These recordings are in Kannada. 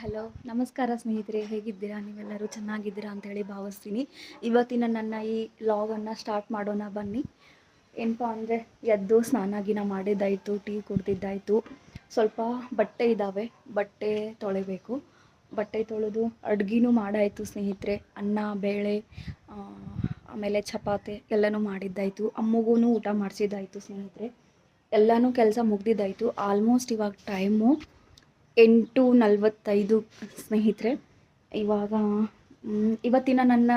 ಹಲೋ, ನಮಸ್ಕಾರ ಸ್ನೇಹಿತರೆ, ಹೇಗಿದ್ದೀರಾ? ನೀವೆಲ್ಲರೂ ಚೆನ್ನಾಗಿದ್ದೀರಾ ಅಂತೇಳಿ ಭಾವಿಸ್ತೀನಿ. ಇವತ್ತಿನ ನನ್ನ ಈ ಲಾಗನ್ನು ಸ್ಟಾರ್ಟ್ ಮಾಡೋಣ ಬನ್ನಿ. ಏನಪ್ಪ ಅಂದರೆ, ಎದ್ದು ಸ್ನಾನ ಗಿನ ಮಾಡಿದ್ದಾಯಿತು, ಟೀ ಕುಡ್ದಿದ್ದಾಯಿತು. ಸ್ವಲ್ಪ ಬಟ್ಟೆ ಇದ್ದಾವೆ ಬಟ್ಟೆ ತೊಳಿಬೇಕು. ಬಟ್ಟೆ ತೊಳೆದು ಅಡುಗೆನೂ ಮಾಡಾಯಿತು ಸ್ನೇಹಿತರೆ. ಅನ್ನ, ಬೇಳೆ ಆಮೇಲೆ ಚಪಾತಿ ಎಲ್ಲನೂ ಮಾಡಿದ್ದಾಯಿತು. ಅಮ್ಮಗೂ ಊಟ ಮಾಡಿಸಿದ್ದಾಯಿತು ಸ್ನೇಹಿತರೆ. ಎಲ್ಲನೂ ಕೆಲಸ ಮುಗ್ದಿದ್ದಾಯಿತು. ಆಲ್ಮೋಸ್ಟ್ ಇವಾಗ ಟೈಮು ಎಂಟು ನಲವತ್ತೈದು ಸ್ನೇಹಿತರೆ, ಇವಾಗ ಇವತ್ತಿನ ನನ್ನ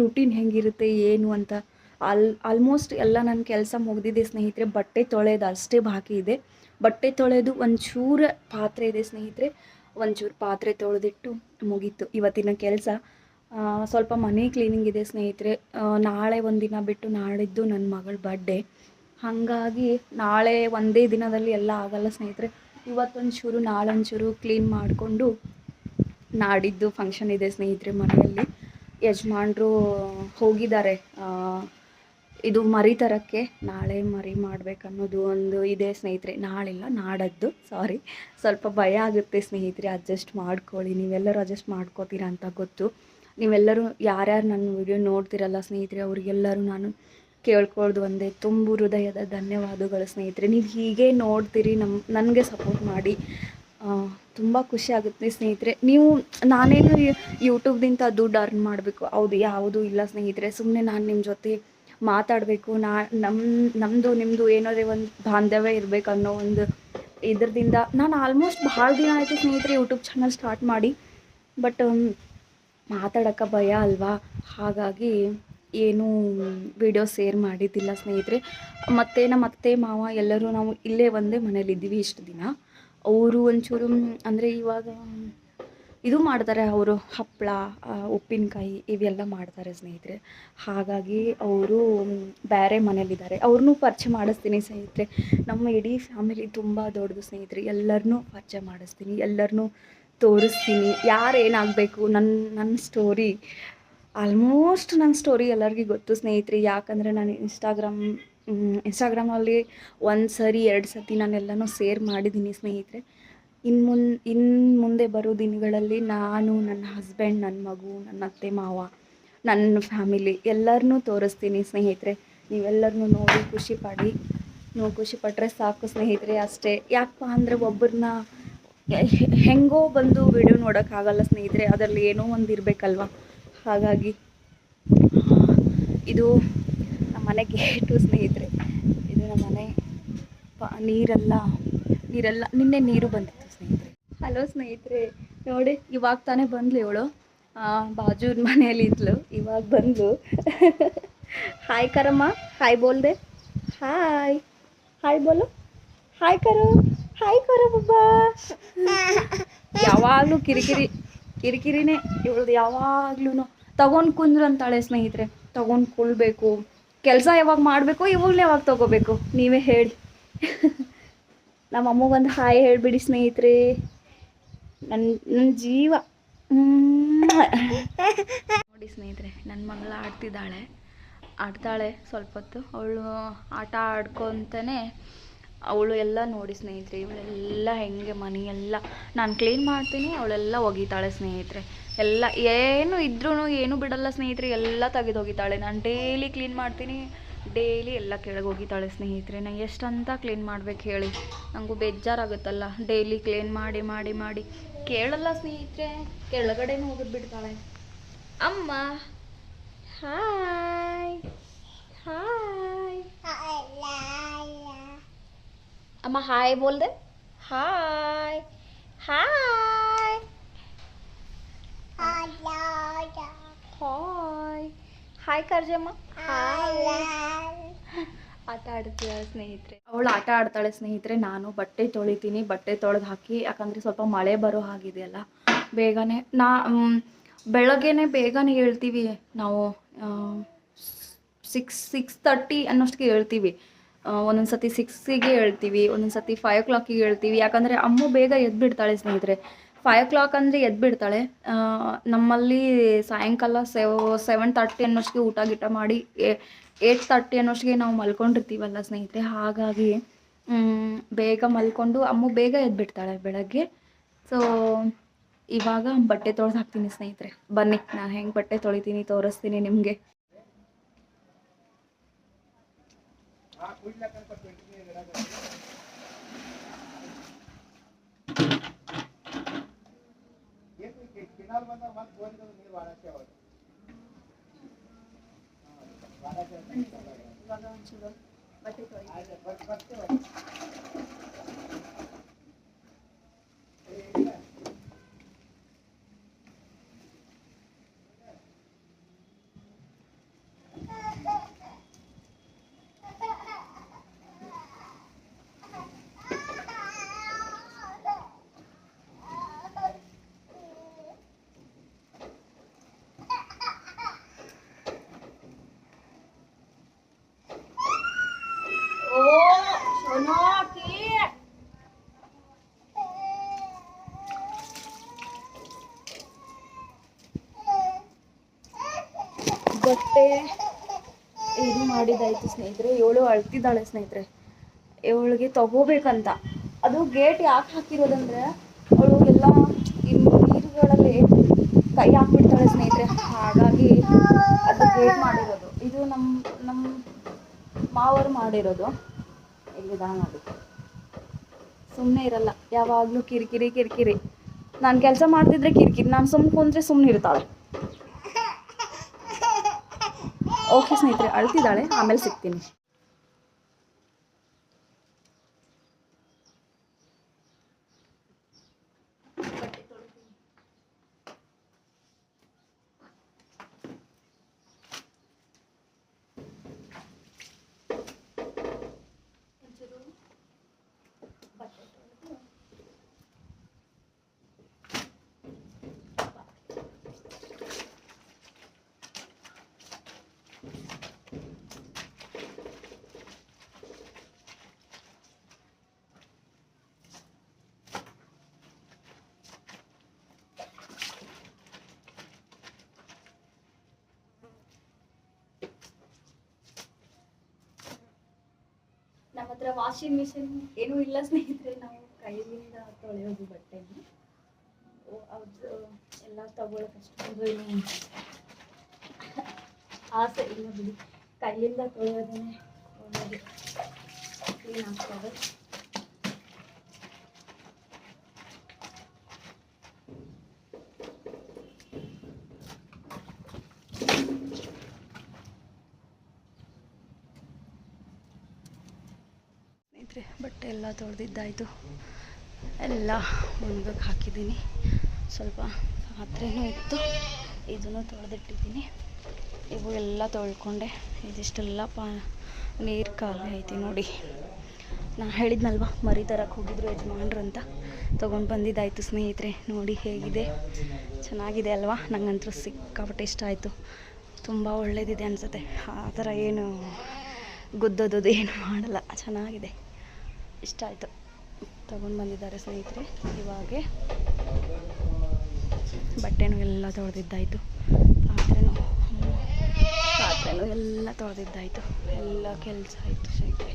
ರೂಟೀನ್ ಹೆಂಗಿರುತ್ತೆ, ಏನು ಅಂತ ಆಲ್ ಆಲ್ಮೋಸ್ಟ್ ಎಲ್ಲ ನನ್ನ ಕೆಲಸ ಮುಗ್ದಿದೆ ಸ್ನೇಹಿತರೆ, ಬಟ್ಟೆ ತೊಳೆಯೋದು ಅಷ್ಟೇ ಬಾಕಿ ಇದೆ. ಬಟ್ಟೆ ತೊಳೆದು ಒಂಚೂರು ಪಾತ್ರೆ ಇದೆ ಸ್ನೇಹಿತರೆ, ಒಂಚೂರು ಪಾತ್ರೆ ತೊಳೆದಿಟ್ಟು ಮುಗೀತು ಇವತ್ತಿನ ಕೆಲಸ. ಸ್ವಲ್ಪ ಮನೆ ಕ್ಲೀನಿಂಗ್ ಇದೆ ಸ್ನೇಹಿತರೆ ನಾಳೆ ಒಂದಿನ ಬಿಟ್ಟು ನಾಡಿದ್ದು ನನ್ನ ಮಗಳ ಬರ್ಡೇ ಹಾಗಾಗಿ ನಾಳೆ ಒಂದೇ ದಿನದಲ್ಲಿ ಎಲ್ಲ ಆಗಲ್ಲ ಸ್ನೇಹಿತರೆ ಇವತ್ತೊಂಚೂರು ನಾಳೊಂಚೂರು ಕ್ಲೀನ್ ಮಾಡಿಕೊಂಡು ನಾಡಿದ್ದು ಫಂಕ್ಷನ್ ಇದೆ ಸ್ನೇಹಿತರೆ ಮನೆಯಲ್ಲಿ. ಯಜಮಾನ್ರು ಹೋಗಿದ್ದಾರೆ. ಇದು ಮರಿ ತರಕ್ಕೆ. ನಾಳೆ ಮರಿ ಮಾಡಬೇಕನ್ನೋದು ಒಂದು ಇದೆ ಸ್ನೇಹಿತರೆ. ನಾಳಿಲ್ಲ, ನಾಡದ್ದು. ಸಾರಿ ಸ್ವಲ್ಪ ಭಯ ಆಗುತ್ತೆ ಸ್ನೇಹಿತರೆ. ಅಡ್ಜಸ್ಟ್ ಮಾಡ್ಕೊಳ್ಳಿ. ನೀವೆಲ್ಲರೂ ಅಡ್ಜಸ್ಟ್ ಮಾಡ್ಕೋತೀರಾ ಅಂತ ಗೊತ್ತು. ನೀವೆಲ್ಲರೂ ಯಾರ್ಯಾರು ನನ್ನ ವಿಡಿಯೋ ನೋಡ್ತಿರಲ್ಲ ಸ್ನೇಹಿತರೆ, ಅವ್ರಿಗೆಲ್ಲರೂ ನಾನು ಕೇಳ್ಕೊಳ್ದು ಒಂದೇ ತುಂಬು ಹೃದಯದ ಧನ್ಯವಾದಗಳು ಸ್ನೇಹಿತರೆ. ನೀವು ಹೀಗೆ ನೋಡ್ತೀರಿ ನಮ್ಮ ನನಗೆ ಸಪೋರ್ಟ್ ಮಾಡಿ ತುಂಬ ಖುಷಿ ಆಗುತ್ತೆ ಸ್ನೇಹಿತರೆ. ನೀವು, ನಾನೇನು ಯೂಟ್ಯೂಬ್ದಿಂದ ದುಡ್ಡು ಅರ್ನ್ ಮಾಡಬೇಕು? ಹೌದು, ಯಾವುದೂ ಇಲ್ಲ ಸ್ನೇಹಿತರೆ. ಸುಮ್ಮನೆ ನಾನು ನಿಮ್ಮ ಜೊತೆ ಮಾತಾಡಬೇಕು. ನಾ ನಮ್ಮ ನಮ್ಮದು ನಿಮ್ಮದು ಏನಾದ್ರೆ ಒಂದು ಬಾಂಧವ್ಯ ಇರಬೇಕು ಅನ್ನೋ ಒಂದು ಇದರಿಂದ ನಾನು ಆಲ್ಮೋಸ್ಟ್ ಭಾಳ ದಿನ ಆಯಿತು ಸ್ನೇಹಿತರೆ ಯೂಟ್ಯೂಬ್ ಚಾನಲ್ ಸ್ಟಾರ್ಟ್ ಮಾಡಿ. ಬಟ್ ಮಾತಾಡೋಕ್ಕೆ ಭಯ ಅಲ್ವಾ? ಹಾಗಾಗಿ ಏನೂ ವಿಡಿಯೋ ಶೇರ್ ಮಾಡಿದ್ದಿಲ್ಲ ಸ್ನೇಹಿತರೆ. ಮತ್ತು ನಮ್ಮ ಅತ್ತೆ, ಮಾವ ಎಲ್ಲರೂ ನಾವು ಇಲ್ಲೇ ಒಂದೇ ಮನೇಲಿದ್ದೀವಿ ಇಷ್ಟು ದಿನ. ಅವರು ಒಂಚೂರು, ಅಂದರೆ ಇವಾಗ ಇದು ಮಾಡ್ತಾರೆ ಅವರು ಹಪ್ಪಳ ಉಪ್ಪಿನಕಾಯಿ ಇವೆಲ್ಲ ಮಾಡ್ತಾರೆ ಸ್ನೇಹಿತರೆ. ಹಾಗಾಗಿ ಅವರು ಬೇರೆ ಮನೇಲಿದ್ದಾರೆ. ಅವ್ರನ್ನೂ ಪರಿಚಯ ಮಾಡಿಸ್ತೀನಿ ಸ್ನೇಹಿತರೆ. ನಮ್ಮ ಇಡೀ ಫ್ಯಾಮಿಲಿ ತುಂಬ ದೊಡ್ಡದು ಸ್ನೇಹಿತರೆ. ಎಲ್ಲರನ್ನೂ ಪರಿಚಯ ಮಾಡಿಸ್ತೀನಿ. ಎಲ್ಲರನ್ನೂ ತೋರಿಸ್ತೀನಿ. ಯಾರು ಏನಾಗಬೇಕು? ನನ್ನ ನನ್ನ ಸ್ಟೋರಿ ಆಲ್ಮೋಸ್ಟ್ ನನ್ನ ಸ್ಟೋರಿ ಎಲ್ಲರಿಗೂ ಗೊತ್ತು ಸ್ನೇಹಿತರೆ, ಯಾಕಂದರೆ ನಾನು ಇನ್ಸ್ಟಾಗ್ರಾಮ್ ಇನ್ಸ್ಟಾಗ್ರಾಮಲ್ಲಿ ಒಂದು ಸರಿ, ಎರಡು ಸತಿ ನಾನೆಲ್ಲನೂ ಸೇರ್ ಮಾಡಿದ್ದೀನಿ ಸ್ನೇಹಿತರೆ. ಇನ್ನು ಮುನ್ ಇನ್ನು ಮುಂದೆ ಬರೋ ದಿನಗಳಲ್ಲಿ ನಾನು, ನನ್ನ ಹಸ್ಬೆಂಡ್ ನನ್ನ ಮಗು, ನನ್ನ ಅತ್ತೆ, ಮಾವ ನನ್ನ ಫ್ಯಾಮಿಲಿ ಎಲ್ಲರನ್ನೂ ತೋರಿಸ್ತೀನಿ ಸ್ನೇಹಿತರೆ. ನೀವೆಲ್ಲರನ್ನೂ ನೋಡಿ ಖುಷಿ ಪಡಿ, ನೀವು ಖುಷಿ ಪಟ್ಟರೆ ಸಾಕು ಸ್ನೇಹಿತರೆ ಅಷ್ಟೇ. ಯಾಕಪ್ಪ ಅಂದರೆ ಒಬ್ಬರನ್ನ ಹೆಂಗೋ ಬಂದು ವಿಡಿಯೋ ನೋಡೋಕ್ಕಾಗಲ್ಲ ಸ್ನೇಹಿತರೆ, ಅದರಲ್ಲಿ ಏನೋ ಒಂದು ಇರಬೇಕಲ್ವ? ಹಾಗಾಗಿ ಇದು ನಮ್ಮ ಮನೆ ಗೇಟು ಸ್ನೇಹಿತರೆ ಇದು ನಮ್ಮ ಮನೆ. ನೀರೆಲ್ಲ ನೀರೆಲ್ಲ ನಿನ್ನೆ ನೀರು ಬಂದಿತ್ತು ಸ್ನೇಹಿತರೆ. ಹಲೋ ಸ್ನೇಹಿತರೆ ನೋಡಿ ಇವಾಗ ತಾನೇ ಬಂದ್ಲು ಇವಳು. ಬಾಜು ಮನೆಯಲ್ಲಿ ಇದ್ಲು ಇವಾಗ ಬಂದ್ಲು. ಹಾಯ್ ಕರಮ್ಮ ಹಾಯ್ ಬೋಲ್ದೆ. ಹಾಯ್ ಹಾಯ್ ಬೋಲು. ಹಾಯ್ ಕರು. ಹಾಯ್ ಕರು ಬಬ್ಬಾ ಯಾವಾಗಲೂ ಕಿರಿಕಿರಿ ಕಿರಿಕಿರಿನೇ ಇವಳದು ಯಾವಾಗ್ಲೂ ತಗೊಂಡು ಕುಂದ್ರು ಅಂತಾಳೆ ಸ್ನೇಹಿತರೆ, ತಗೊಂಡು ಕುಳ್ಬೇಕು. ಕೆಲಸ ಯಾವಾಗ ಮಾಡಬೇಕು ಇವಾಗಲೇ ಯಾವಾಗ ತಗೋಬೇಕು? ನೀವೇ ಹೇಳಿ. ನಮ್ಮ ಅಮ್ಮಗೊಂದು ಹಾಯ್ ಹೇಳಿಬಿಡಿ ಸ್ನೇಹಿತರೆ. ನನ್ನ ನನ್ನ ಜೀವ. ನೋಡಿ ಸ್ನೇಹಿತರೆ ನನ್ನ ಮಗಳ ಆಡ್ತಿದ್ದಾಳೆ. ಆಡ್ತಾಳೆ ಸ್ವಲ್ಪ ಹೊತ್ತು. ಅವಳು ಆಟ ಆಡ್ಕೊತಾನೆ. ಅವಳು ಎಲ್ಲ ನೋಡಿ ಸ್ನೇಹಿತರೆ, ಇವಳೆಲ್ಲ ಹೆಂಗೆ ಮನೆಯೆಲ್ಲ ನಾನು ಕ್ಲೀನ್ ಮಾಡ್ತೀನಿ, ಅವಳೆಲ್ಲ ಒಗೀತಾಳೆ ಸ್ನೇಹಿತರೆ. ಎಲ್ಲ ಏನು ಇದ್ರೂ ಏನು ಬಿಡಲ್ಲ ಸ್ನೇಹಿತರೆ, ಎಲ್ಲ ತೆಗೆದು ಒಗಿತಾಳೆ ನಾನು ಡೈಲಿ ಕ್ಲೀನ್ ಮಾಡ್ತೀನಿ. ಡೈಲಿ ಎಲ್ಲ ಕೆಳಗೆ ಹೋಗಿದ್ದಾಳೆ ಸ್ನೇಹಿತರೆ. ನಾನು ಎಷ್ಟಂತ ಕ್ಲೀನ್ ಮಾಡ್ಬೇಕು ಹೇಳಿ. ನನಗೂ ಬೇಜಾರಾಗುತ್ತಲ್ಲ. ಡೈಲಿ ಕ್ಲೀನ್ ಮಾಡಿ ಮಾಡಿ ಮಾಡಿ. ಕೇಳಲ್ಲ ಸ್ನೇಹಿತರೆ. ಕೆಳಗಡೆನೂ ಹೋಗಿದ್ ಬಿಡ್ತಾಳೆ. ಅಮ್ಮ. ಹಾಯ್ ಹಾಯ್ ಅಮ್ಮ hi ಬೋಲ್ದೆ? Hi hi hi. Hi ಕರ್ಜಮ್ಮ. ಆಟ ಆಡ್ತಿದ್ದಾಳೆ ಸ್ನೇಹಿತರೆ? ಅವಳು ಆಟ ಆಡ್ತಾಳೆ ಸ್ನೇಹಿತರೆ ನಾನು ಬಟ್ಟೆ ತೊಳಿತೀನಿ ಬಟ್ಟೆ ತೊಳೆದು ಹಾಕಿ ಯಾಕಂದರೆ ಸ್ವಲ್ಪ ಮಳೆ ಬರೋ ಹಾಗಿದೆಯಲ್ಲ. ಬೇಗನೆ ನಾ ಬೆಳಗ್ಗೆನೆ ಬೇಗನೆ ಹೇಳ್ತೀವಿ ನಾವು ಸಿಕ್ಸ್ ಸಿಕ್ಸ್ ತರ್ಟಿ ಅನ್ನೋಷ್ಟಿಗೆ ಹೇಳ್ತೀವಿ. ಒಂದೊಂದು ಸತಿ ಸಿಕ್ಸಿಗೆ ಹೇಳ್ತೀವಿ ಒಂದೊಂದು ಸತಿ ಫೈವ್ ಓ ಕ್ಲಾಕಿಗೆ ಹೇಳ್ತೀವಿ. ಯಾಕಂದರೆ ಅಮ್ಮ ಬೇಗ ಎದ್ಬಿಡ್ತಾಳೆ ಸ್ನೇಹಿತರೆ. ಫೈವ್ ಓ ಕ್ಲಾಕ್ ಅಂದರೆ ಎದ್ಬಿಡ್ತಾಳೆ ಬಿಡ್ತಾಳೆ. ನಮ್ಮಲ್ಲಿ ಸಾಯಂಕಾಲ ಸೆವ್ ಸೆವೆನ್ ತರ್ಟಿ ಅನ್ನೋಷ್ಟಿಗೆ ಊಟ ಗೀಟ ಮಾಡಿ ಏಯ್ಟ್ ತರ್ಟಿ ಅನ್ನೋಷ್ಟಿಗೆ ನಾವು ಮಲ್ಕೊಂಡಿರ್ತೀವಲ್ಲ ಸ್ನೇಹಿತರೆ, ಹಾಗಾಗಿ ಬೇಗ ಮಲ್ಕೊಂಡು ಅಮ್ಮ ಬೇಗ ಎದ್ಬಿಡ್ತಾಳೆ ಬೆಳಗ್ಗೆ. ಸೊ ಇವಾಗ ಬಟ್ಟೆ ತೊಳೆದು ಹಾಕ್ತೀನಿ ಸ್ನೇಹಿತರೆ. ಬನ್ನಿ, ನಾನು ಹೆಂಗೆ ಬಟ್ಟೆ ತೊಳಿತೀನಿ, ತೋರಿಸ್ತೀನಿ ನಿಮಗೆ ಇವಾಗ ಒಂಚೂರು ಬಟ್ಟೆ ಬಟ್ಟೆ ಇದು ಮಾಡಿದಾಯ್ತು ಸ್ನೇಹಿತರೆ. ಇವಳು ಅಳ್ತಿದ್ದಾಳೆ ಸ್ನೇಹಿತರೆ. ಇವಳಿಗೆ ತಗೋಬೇಕಂತ. ಅದು ಗೇಟ್ ಯಾಕೆ ಹಾಕಿರೋದಂದ್ರೆ, ಅವಳು ಎಲ್ಲ ಈ ನೀರುಗಳಲ್ಲಿ ಕೈ ಹಾಕ್ಬಿಡ್ತಾಳೆ ಸ್ನೇಹಿತರೆ. ಹಾಗಾಗಿ ಅದು ಗೇಟ್ ಮಾಡಿರೋದು. ಇದು ನಮ್ಮ ನಮ್ಮ ಮಾವರು ಮಾಡಿರೋದು. ಇಲ್ಲಿ ಅದು ಸುಮ್ಮನೆ ಇರಲ್ಲ. ಯಾವಾಗಲೂ ಕಿರಿಕಿರಿ ಕಿರಿಕಿರಿ. ನಾನು ಕೆಲಸ ಮಾಡ್ತಿದ್ರೆ ಕಿರಿಕಿರಿ. ನಾನು ಸುಮ್ಮ ಕುಂದ್ರೆ ಸುಮ್ಮನೆ ಇರ್ತಾಳೆ. ಓಕೆ ಸ್ನೇಹಿತರೆ ಅಳ್ತಿದ್ದಾಳೆ ಆಮೇಲೆ ಸಿಗ್ತೀನಿ. ಹತ್ರ ವಾಷಿಂಗ್ ಮಿಷಿನ್ ಏನೂ ಇಲ್ಲ ಸ್ನೇಹಿತರೆ, ನಾವು ಕೈಯಿಂದ ತೊಳೆಯೋದು ಬಟ್ಟೆನ. ಅದು ಎಲ್ಲ ತಗೊಳಕ್ಕೆ ಅಷ್ಟೊಂದು ಏನು ಆಸೆ ಇಲ್ಲ ಬಿಡಿ. ಕೈಯಿಂದ ತೊಳೆಯೋದನ್ನೇ ಒಳ್ಳೆಯದು ಕ್ಲೀನ್ ಆಗ್ತದೆ. ಸ್ನೇಹಿತರೆ, ಬಟ್ಟೆ ಎಲ್ಲ ತೊಳೆದಿದ್ದಾಯಿತು. ಎಲ್ಲ ಒಣಗಕ್ಕೆ ಹಾಕಿದ್ದೀನಿ. ಸ್ವಲ್ಪ ಪಾತ್ರೆನೂ ಇತ್ತು. ಇದನ್ನು ತೊಳೆದಿಟ್ಟಿದ್ದೀನಿ. ಇವು ಎಲ್ಲ ತೊಳ್ಕೊಂಡೆ. ಇದಿಷ್ಟೆಲ್ಲ ಪಾ, ನೀರು ಖಾಲಿ ಐತಿ ನೋಡಿ. ನಾ ಹೇಳಿದ್ನಲ್ವ, ಮರಿ ತರಕ್ಕೆ ಹೋಗಿದ್ರು ಯಜಮಾನ್ರು ಅಂತ. ತೊಗೊಂಡು ಬಂದಿದ್ದಾಯಿತು ಸ್ನೇಹಿತರೆ, ನೋಡಿ ಹೇಗಿದೆ. ಚೆನ್ನಾಗಿದೆ ಅಲ್ವಾ? ನಂಗಂತೂ ಸಿಕ್ಕಾಪಟ್ಟೆ ಇಷ್ಟ ಆಯಿತು. ತುಂಬ ಒಳ್ಳೇದಿದೆ ಅನಿಸುತ್ತೆ. ಆ ಥರ ಏನು ಗುದ್ದೋದು ಏನು ಮಾಡಲ್ಲ. ಚೆನ್ನಾಗಿದೆ. ಇಷ್ಟ ಆಯಿತು. ತೊಗೊಂಡು ಬಂದಿದ್ದಾರೆ ಸ್ನೇಹಿತರೆ, ಇವಾಗೆ ಬಟ್ಟೆನೂ ಎಲ್ಲ ತೊಳೆದಿದ್ದಾಯಿತು. ಪಾತ್ರೆನೂ ಪಾತ್ರೆನೂ ಎಲ್ಲ ತೊಳೆದಿದ್ದಾಯಿತು. ಎಲ್ಲ ಕೆಲಸ ಆಯಿತು ಸ್ನೇಹಿತರೆ.